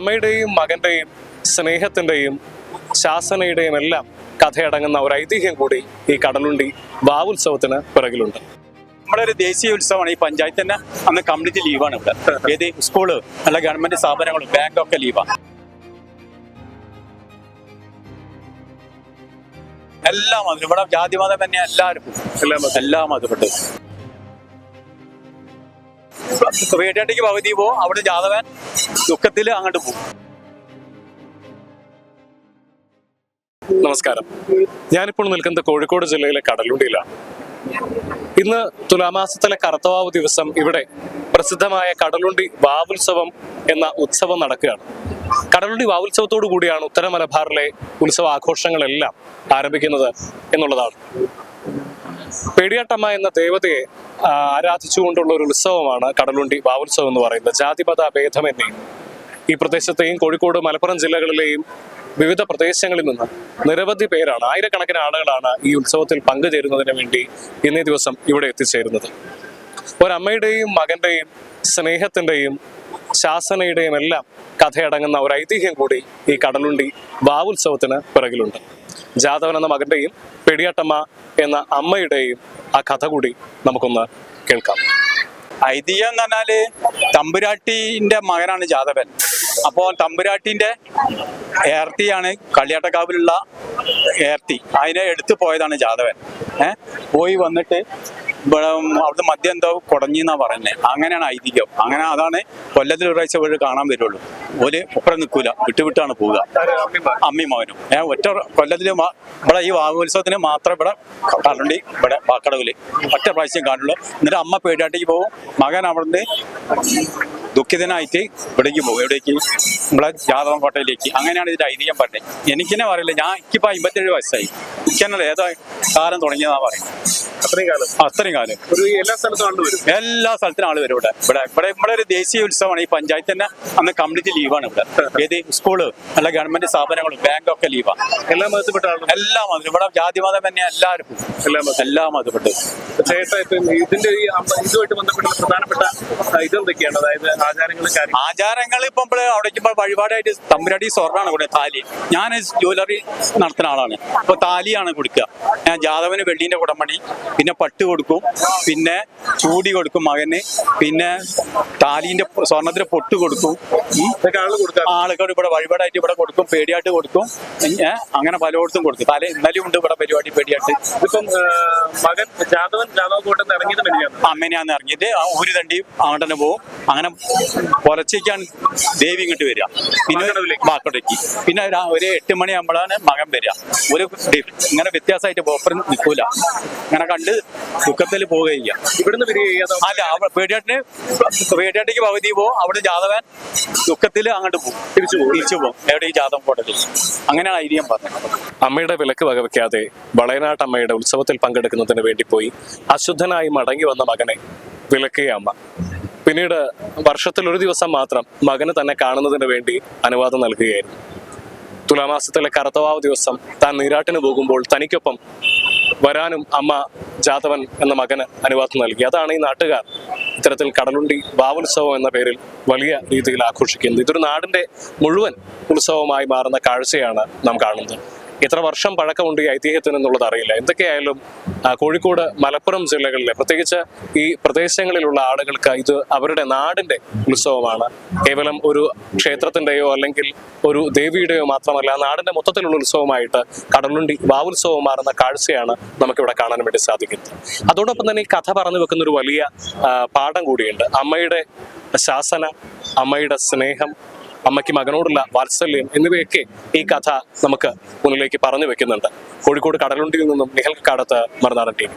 ഒരമ്മയുടെയും മകന്റെയും സ്നേഹത്തിന്റെയും ശാസനയുടെയും എല്ലാം കഥയടങ്ങുന്ന ഒരു ഐതിഹ്യം കൂടി ഈ കടലുണ്ടി വാവുത്സവത്തിന് പിറകിലുണ്ട്. നമ്മുടെ ഒരു ദേശീയ ഉത്സവമാണ് ഈ പഞ്ചായത്ത് തന്നെ അന്ന് കംപ്ലീറ്റ് ലീവാണ് ഇവിടെ. ഏത് സ്കൂൾ അല്ല ഗവൺമെന്റ് സ്ഥാപനങ്ങളും ബാങ്കൊക്കെ ലീവാണ് എല്ലാം മതം ഇവിടെ ജാതി മതം തന്നെ എല്ലാവരും എല്ലാം മതപ്പെട്ടു വീട്ടേട്ടേക്ക് പകുതി പോവും അവിടെ ജാതവൻ ദുഃഖത്തിൽ അങ്ങോട്ട് പോകും നമസ്കാരം. ഞാനിപ്പോൾ നിൽക്കുന്നത് കോഴിക്കോട് ജില്ലയിലെ കടലുണ്ടിയിലാണ്. ഇന്ന് തുലാമാസത്തിലെ കറുത്തവാവ് ദിവസം ഇവിടെ പ്രസിദ്ധമായ കടലുണ്ടി വാവുത്സവം എന്ന ഉത്സവം നടക്കുകയാണ്. കടലുണ്ടി വാവുത്സവത്തോടു കൂടിയാണ് ഉത്തര മലബാറിലെ ഉത്സവ ആഘോഷങ്ങളെല്ലാം ആരംഭിക്കുന്നത് എന്നുള്ളതാണ്. പേടിയാട്ടമ്മ എന്ന ദേവതയെ ആരാധിച്ചുകൊണ്ടുള്ള ഒരു ഉത്സവമാണ് കടലുണ്ടി വാവുത്സവം എന്ന് പറയുന്നത്. ജാതിപത ഭേദമെന്നേ ഈ പ്രദേശത്തെയും കോഴിക്കോട് മലപ്പുറം ജില്ലകളിലെയും വിവിധ പ്രദേശങ്ങളിൽ നിന്ന് നിരവധി പേരാണ് ആയിരക്കണക്കിന് ആളുകളാണ് ഈ ഉത്സവത്തിൽ പങ്കുചേരുന്നതിന് വേണ്ടി ഇന്നേ ദിവസം ഇവിടെ എത്തിച്ചേരുന്നത്. ഒരമ്മയുടെയും മകന്റെയും സ്നേഹത്തിന്റെയും ശാസനയുടെയും എല്ലാം കഥയടങ്ങുന്ന ഒരു ഐതിഹ്യം കൂടി ഈ കടലുണ്ടി വാവുത്സവത്തിന് പിറകിലുണ്ട്. ജാതവൻ എന്ന മകന്റെയും പെടിയാട്ടമ്മ എന്ന അമ്മയുടെയും ആ കഥ കൂടി നമുക്കൊന്ന് കേൾക്കാം. ഐതിഹ്യം എന്ന് പറഞ്ഞാൽ തമ്പുരാട്ടിന്റെ മകനാണ് ജാതവൻ അപ്പോ തമ്പുരാട്ടിന്റെ ഏർത്തിയാണ് കളിയാട്ടക്കാവിലുള്ള ഏർത്തി. അതിനെ എടുത്തു പോയതാണ് ജാതവൻ ഏഹ് പോയി വന്നിട്ട് ഇവിടെ അവിടുത്തെ മദ്യം എന്തോ കുടഞ്ഞെന്നാ പറയുന്നത് അങ്ങനെയാണ് ഐതിഹ്യം. അങ്ങനെ അതാണ് കൊല്ലത്തിൽ ഒരു പ്രാവശ്യം കാണാൻ വരുള്ളൂ. ഓൽ ഒപ്പം നിൽക്കൂല വിട്ടുവിട്ടാണ് പോവുക. അമ്മയും മകനും ഞാൻ ഒറ്റ കൊല്ലത്തിൽ ഇവിടെ ഈ വാഹോത്സവത്തിന് മാത്രം ഇവിടെ കണ്ടി ഇവിടെ വാക്കടവിൽ. ഒറ്റ പ്രാവശ്യം കാണുള്ളൂ. എന്നിട്ട് അമ്മ പേടിയാട്ടേക്ക് പോകും മകൻ അവിടുന്ന് ദുഃഖിതനായിട്ട് ഇവിടേക്ക് പോകും എവിടേക്ക്? നമ്മളെ ജാതകം കോട്ടയിലേക്ക് അങ്ങനെയാണ് ഇതിന്റെ ഐതിഹ്യം പറഞ്ഞത്. എനിക്കെന്നെ പറയില്ല ഞാൻ എനിക്കിപ്പോ അമ്പത്തേഴ് വയസ്സായി. എനിക്കെന്നല്ല ഏതോ കാലം തുടങ്ങിയതാ പറയുന്നത്? അത്രയും കാലം. അത്രയും കാലം. ഒരു എല്ലാ സ്ഥലത്തും കണ്ടുവരും എല്ലാ സ്ഥലത്തിനും ആൾ വരും ഇവിടെ. ഇവിടെ ഇവിടെ ഇവിടെ ഒരു ദേശീയ ഉത്സവമാണ്. ഈ പഞ്ചായത്ത് തന്നെ അന്ന് കംപ്ലീറ്റ് ലീവാണ് ഇവിടെ. ഏത് സ്കൂൾ അല്ല ഗവൺമെന്റ് സ്ഥാപനങ്ങളും ബാങ്ക് ഒക്കെ ലീവാണ് എല്ലാ മതത്തിൽപ്പെട്ട എല്ലാ മതം ഇവിടെ ജാതി മതം തന്നെ എല്ലാവരും എല്ലാ എല്ലാ മതപ്പെട്ടു ചേട്ടാ ഇതിന്റെ ഈ ഇതുമായിട്ട് ബന്ധപ്പെട്ട പ്രധാനപ്പെട്ട ഇതെന്തൊക്കെയാണ്? അതായത് ആചാരങ്ങൾ ആചാരങ്ങൾ ഇപ്പം അവിടെ വഴിപാടായിട്ട് തമ്പുരാടി സ്വർണാണ് കൂടെ താലി. ഞാൻ ജ്വല്ലറി നടത്തുന്ന ആളാണ്. അപ്പൊ താലിയാണ് കൊടുക്കുക. ഞാൻ ജാതവന് വെള്ളീന്റെ കുടമണി പിന്നെ പട്ട് കൊടുക്കും പിന്നെ ചൂടി കൊടുക്കും മകന് പിന്നെ താലിന്റെ സ്വർണത്തിന് പൊട്ട് കൊടുക്കും ആളുകൾ ഇവിടെ വഴിപാടായിട്ട് ഇവിടെ കൊടുക്കും പേടിയായിട്ട് കൊടുക്കും. അങ്ങനെ പലയിടത്തും കൊടുക്കും. തല ഇന്നലെയും ഉണ്ട് ഇവിടെ പരിപാടി പേടിയായിട്ട്. ഇപ്പം മകൻ ജാതവൻ ജാതവ കോട്ടത്ത് ഇറങ്ങിയത് അമ്മേനെയാന്ന് ഇറങ്ങിയിട്ട് ആ ഒരു തണ്ടി അങ്ങോട്ട് പോവും. പോകും അങ്ങനെ പുലച്ചേക്കാണ് ദേവി ഇങ്ങോട്ട് വരിക. പിന്നെ. വാക്കടയ്ക്ക് പിന്നെ ഒരു എട്ട് മണിയാകുമ്പോഴാണ് മകൻ വരിക. ഒരു ഇങ്ങനെ വ്യത്യാസമായിട്ട് പോപ്പർ നിൽക്കൂല. അങ്ങനെ കണ്ട് ദുഃഖത്തിൽ പോവുകയില്ല ഇവിടുന്ന് അല്ല പേടിയാട്ടിന് പേടിയാട്ടിക്ക് പകുതി പോകും. അവിടെ ജാതവൻ ദുഃഖത്തിൽ അങ്ങോട്ട് പോകും. തിരിച്ചു പോകും. തിരിച്ചു പോകും. എവിടെ ഈ ജാതകം കോട്ടത്തിൽ അങ്ങനെയാണ് ഐതിഹ്യം പറഞ്ഞത് അമ്മയുടെ വിലക്ക് വകവെക്കാതെ വളയനാട്ടമ്മയുടെ ഉത്സവത്തിൽ പങ്കെടുക്കുന്നതിന് വേണ്ടി പോയി അശുദ്ധനായി മടങ്ങി വന്ന മകനെ വിലക്കിയ അമ്മ. പിന്നീട് വർഷത്തിൽ ഒരു ദിവസം മാത്രം മകന് തന്നെ കാണുന്നതിന് വേണ്ടി അനുവാദം നൽകുകയായിരുന്നു. തുലാമാസത്തിലെ കറുത്തവാവ് ദിവസം താൻ നീരാട്ടിന് പോകുമ്പോൾ തനിക്കൊപ്പം വരാനും അമ്മ ജാതവൻ എന്ന മകന് അനുവാദം നൽകി. അതാണ് ഈ നാട്ടുകാർ ഇത്തരത്തിൽ കടലുണ്ടി വാവുത്സവം എന്ന പേരിൽ വലിയ രീതിയിൽ ആഘോഷിക്കുന്നത്. ഇതൊരു നാടിന്റെ മുഴുവൻ ഉത്സവമായി മാറുന്ന കാഴ്ചയാണ് നാം കാണുന്നത്. എത്ര വർഷം പഴക്കമുണ്ട് ഈ ഐതിഹ്യത്തിന് എന്നുള്ളത് അറിയില്ല. എന്തൊക്കെയായാലും കോഴിക്കോട് മലപ്പുറം ജില്ലകളിലെ പ്രത്യേകിച്ച് ഈ പ്രദേശങ്ങളിലുള്ള ആളുകൾക്ക് ഇത് അവരുടെ നാടിന്റെ ഉത്സവമാണ്. കേവലം ഒരു ക്ഷേത്രത്തിന്റെയോ അല്ലെങ്കിൽ ഒരു ദേവിയുടെയോ മാത്രമല്ല നാടിന്റെ മൊത്തത്തിലുള്ള ഉത്സവമായിട്ട് കടലുണ്ടി വാവുത്സവം മാറുന്ന കാഴ്ചയാണ് നമുക്കിവിടെ കാണാൻ വേണ്ടി സാധിക്കുന്നത്. അതോടൊപ്പം തന്നെ ഈ കഥ പറഞ്ഞു വെക്കുന്ന ഒരു വലിയ പാഠം കൂടിയുണ്ട്. അമ്മയുടെ ശാസന അമ്മയുടെ സ്നേഹം അമ്മയ്ക്ക് മകനോടുള്ള വാത്സല്യം എന്നിവയൊക്കെ ഈ കഥ നമുക്ക് മുന്നിലേക്ക് പറഞ്ഞു വെക്കുന്നുണ്ട്. കോഴിക്കോട് കടലുണ്ടിയിൽ നിന്നും നിഹൽ കാടത്ത് മറുനാടൻ ടി